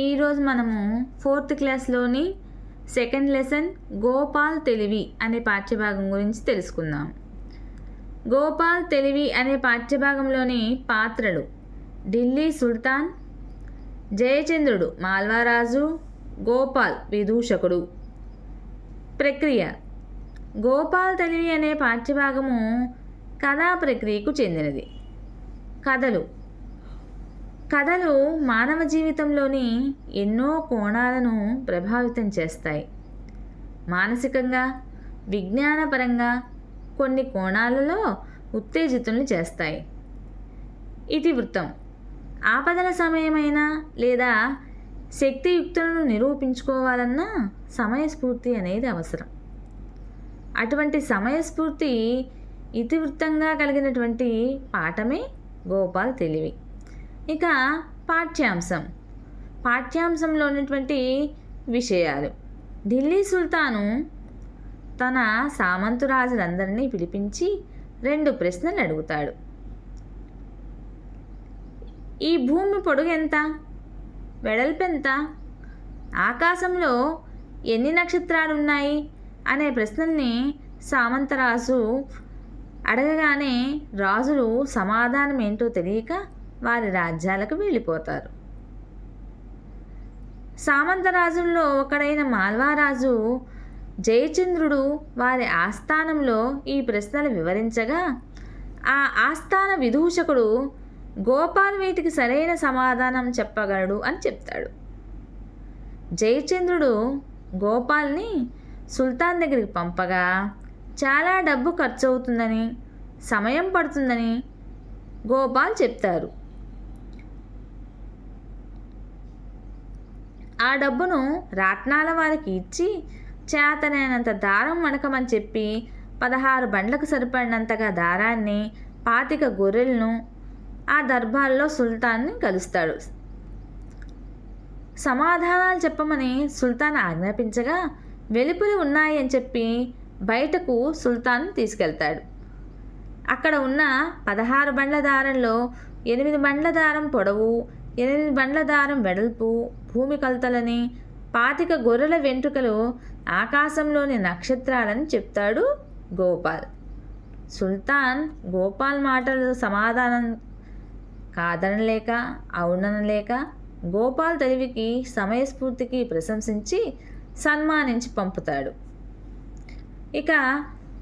ఈరోజు మనము ఫోర్త్ క్లాస్లోని సెకండ్ లెసన్ గోపాల్ తెలివి అనే పాఠ్యభాగం గురించి తెలుసుకుందాం. గోపాల్ తెలివి అనే పాఠ్యభాగంలోని పాత్రలు ఢిల్లీ సుల్తాన్ జయచంద్రుడు మాల్వారాజు గోపాల్ విదూషకుడు. ప్రక్రియ గోపాల్ తెలివి అనే పాఠ్యభాగము కథా ప్రక్రియకు చెందినది. కథలు కథలు మానవ జీవితంలోని ఎన్నో కోణాలను ప్రభావితం చేస్తాయి. మానసికంగా విజ్ఞానపరంగా కొన్ని కోణాలలో ఉత్తేజితులను చేస్తాయి. ఇతివృత్తం ఆపదల సమయమైనా లేదా శక్తియుక్తులను నిరూపించుకోవాలన్నా సమయస్ఫూర్తి అనేది అవసరం. అటువంటి సమయస్ఫూర్తి ఇతివృత్తంగా కలిగినటువంటి పాఠమే గోపాల్ తెలివి. ఇక పాఠ్యాంశం. పాఠ్యాంశంలో ఉన్నటువంటి విషయాలు. ఢిల్లీ సుల్తాను తన సామంతురాజులందరినీ పిలిపించి రెండు ప్రశ్నలు అడుగుతాడు. ఈ భూమి పొడుగు ఎంత? వెడల్పు ఎంత? ఆకాశంలో ఎన్ని నక్షత్రాలు ఉన్నాయి అనే ప్రశ్నల్ని సామంతరాజు అడగగానే రాజులు సమాధానం ఏంటో తెలియక వారి రాజ్యాలకు వెళ్ళిపోతారు. సామంతరాజుల్లో ఒకడైన మాల్వారాజు జయచంద్రుడు వారి ఆస్థానంలో ఈ ప్రశ్నలు వివరించగా ఆ ఆస్థాన విదూషకుడు గోపాల్ వీటికి సరైన సమాధానం చెప్పగలడు అని చెప్తాడు. జయచంద్రుడు గోపాల్ని సుల్తాన్ దగ్గరికి పంపగా చాలా డబ్బు ఖర్చు అవుతుందని సమయం పడుతుందని గోపాల్ చెప్తారు. ఆ డబ్బును రాట్నాల వారికి ఇచ్చి చేతనైనంత దారం వణకమని చెప్పి పదహారు బండ్లకు సరిపడినంతగా దారాన్ని పాతిక గొర్రెలను ఆ దర్బార్లో సుల్తాన్ని కలుస్తాడు. సమాధానాలు చెప్పమని సుల్తాన్ ఆజ్ఞాపించగా వెలుపులు ఉన్నాయి అని చెప్పి బయటకు సుల్తాన్ తీసుకెళ్తాడు. అక్కడ ఉన్న పదహారు బండ్ల దారంలో ఎనిమిది బండ్ల దారం పొడవు ఎనిమిది బండ్ల దారం వెడల్పు భూమి కలతలని పాతిక గొర్రెల వెంట్రుకలు ఆకాశంలోని నక్షత్రాలని చెప్తాడు గోపాల్. సుల్తాన్ గోపాల్ మాటలు సమాధానం కాదనలేక అవుననలేక గోపాల్ తెలివికి సమయస్ఫూర్తికి ప్రశంసించి సన్మానించి పంపుతాడు. ఇక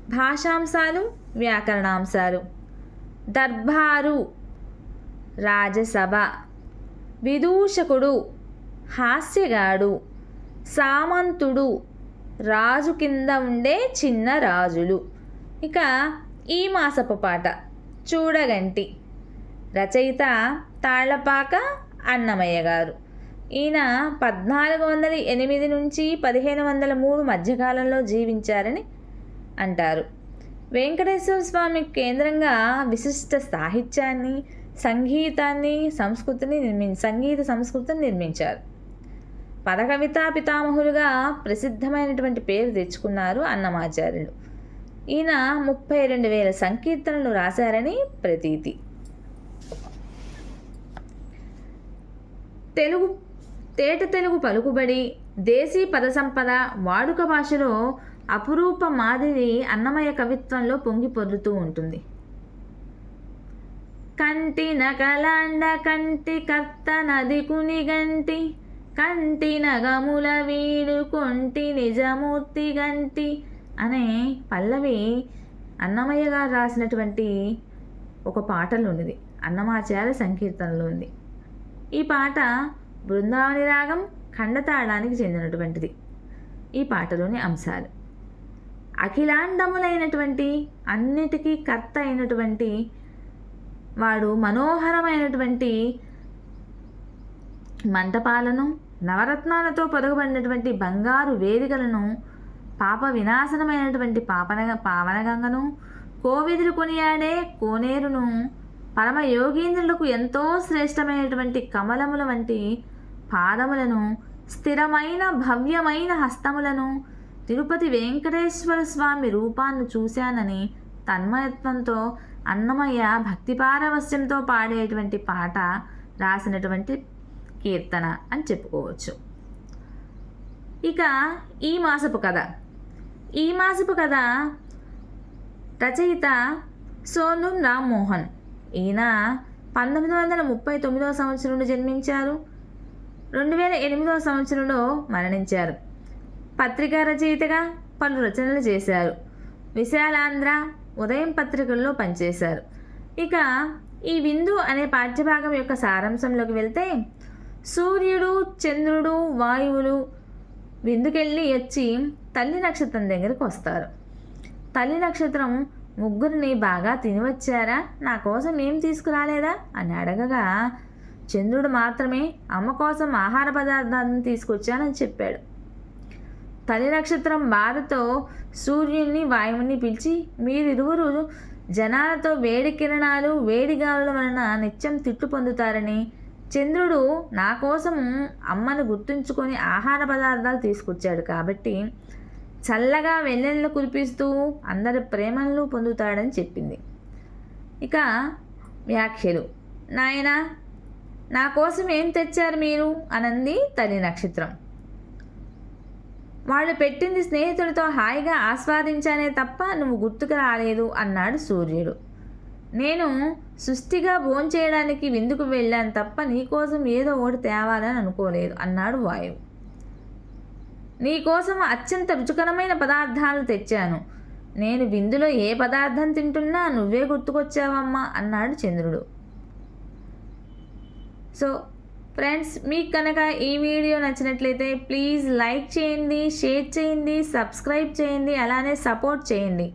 భాషాంశాలు వ్యాకరణాంశాలు. దర్బారు రాజసభ విదూషకుడు హాస్యగాడు సామంతుడు రాజు కింద ఉండే చిన్న రాజులు. ఇక ఈ మాసపు పాట చూడగంటి. రచయిత తాళ్ళపాక అన్నమయ్య గారు. ఈయన పద్నాలుగు వందల ఎనిమిది నుంచి పదిహేను వందల మూడు మధ్యకాలంలో జీవించారని అంటారు. వెంకటేశ్వర స్వామి కేంద్రంగా విశిష్ట సాహిత్యాన్ని సంగీతాన్ని సంస్కృతిని నిర్మి సంగీత సంస్కృతిని నిర్మించారు. పదకవితా పితామహులుగా ప్రసిద్ధమైనటువంటి పేరు తెచ్చుకున్నారు అన్నమాచార్యులు. ఈయన ముప్పై రెండు వేల సంకీర్తనలు రాశారని ప్రతీతి. తెలుగు తేట తెలుగు పలుకుబడి దేశీ పద సంపద వాడుక భాషలో అపురూప మాదిరి అన్నమయ కవిత్వంలో పొంగి పొర్లుతూ ఉంటుంది. కంటి నకలాండ కంటి కర్త నది కునిగంటి కంటి నగముల వీడు కొంటి నిజమూర్తి గంటి. అనే పల్లవి అన్నమయ్య గారు రాసినటువంటి ఒక పాటలో ఉన్నది అన్నమాచార్య సంకీర్తనలో ఉంది ఈ పాట బృందావని రాగం ఖండతాళానికి చెందినటువంటిది. ఈ పాటలోని అంశాలు. అఖిలాండములైనటువంటి అన్నిటికీ కర్త అయినటువంటి వాడు మనోహరమైనటువంటి మంటపాలను నవరత్నాలతో పొదగబడినటువంటి బంగారు వేదికలను పాప వినాశనమైనటువంటి పాపన పావనగంగను కోవిదులు కొనియాడే కోనేరును పరమ యోగీంద్రులకు ఎంతో శ్రేష్టమైనటువంటి కమలముల వంటి పాదములను స్థిరమైన భవ్యమైన హస్తములను తిరుపతి వెంకటేశ్వర స్వామి రూపాన్ని చూశానని తన్మయత్వంతో అన్నమయ్య భక్తి పారవస్యంతో పాడేటువంటి పాట రాసినటువంటి కీర్తన అని చెప్పుకోవచ్చు. ఇక ఈ మాసపు కథ. ఈ మాసపు కథ రచయిత సోను రామ్మోహన్. ఈయన పంతొమ్మిది వందల ముప్పై తొమ్మిదవ సంవత్సరంలో జన్మించారు. రెండు వేల ఎనిమిదవ సంవత్సరంలో మరణించారు. పత్రికా రచయితగా పలు రచనలు చేశారు. విశాలాంధ్ర ఉదయం పత్రికల్లో పనిచేశారు. ఇక ఈ విందు అనే పాఠ్యభాగం యొక్క సారాంశంలోకి వెళ్తే సూర్యుడు చంద్రుడు వాయువులు విందుకెళ్ళి వచ్చి తల్లి నక్షత్రం దగ్గరికి వస్తారు. తల్లి నక్షత్రం ముగ్గురిని బాగా తినివచ్చారా? నా కోసం ఏం తీసుకురాలేదా? అని అడగగా చంద్రుడు మాత్రమే అమ్మ కోసం ఆహార పదార్థాలను తీసుకొచ్చానని చెప్పాడు. తల్లి నక్షత్రం బాధతో సూర్యుడిని వాయువుని పిలిచి మీరిరువురు జనాలతో వేడి కిరణాలు వేడి గాలుల వలన నిత్యం తిట్టు పొందుతారని చంద్రుడు నా కోసం అమ్మను గుర్తుంచుకొని ఆహార పదార్థాలు తీసుకొచ్చాడు కాబట్టి చల్లగా వెన్నెళ్ళు కురిపిస్తూ అందరి ప్రేమలను పొందుతాడని చెప్పింది. ఇక వ్యాఖ్యలు. నాయనా నా కోసం ఏం తెచ్చారు మీరు? అనంది తల్లి నక్షత్రం. వాళ్ళు పెట్టింది స్నేహితుడితో హాయిగా ఆస్వాదించానే తప్ప నువ్వు గుర్తుకు రాలేదు అన్నాడు సూర్యుడు. నేను సుష్టిగా భోంచేయడానికి విందుకు వెళ్ళాను తప్ప నీకోసం ఏదో ఒకటి తేవాలని అనుకోలేదు అన్నాడు వాయువు. నీకోసం అత్యంత రుచికరమైన పదార్థాలు తెచ్చాను. నేను విందులో ఏ పదార్థం తింటున్నా నువ్వే గుర్తుకొచ్చావమ్మా అన్నాడు చంద్రుడు. సో ఫ్రెండ్స్ మీకు కనుక ఈ వీడియో నచ్చినట్లయితే ప్లీజ్ లైక్ చేయండి షేర్ చేయండి సబ్స్క్రైబ్ చేయండి అలానే సపోర్ట్ చేయండి.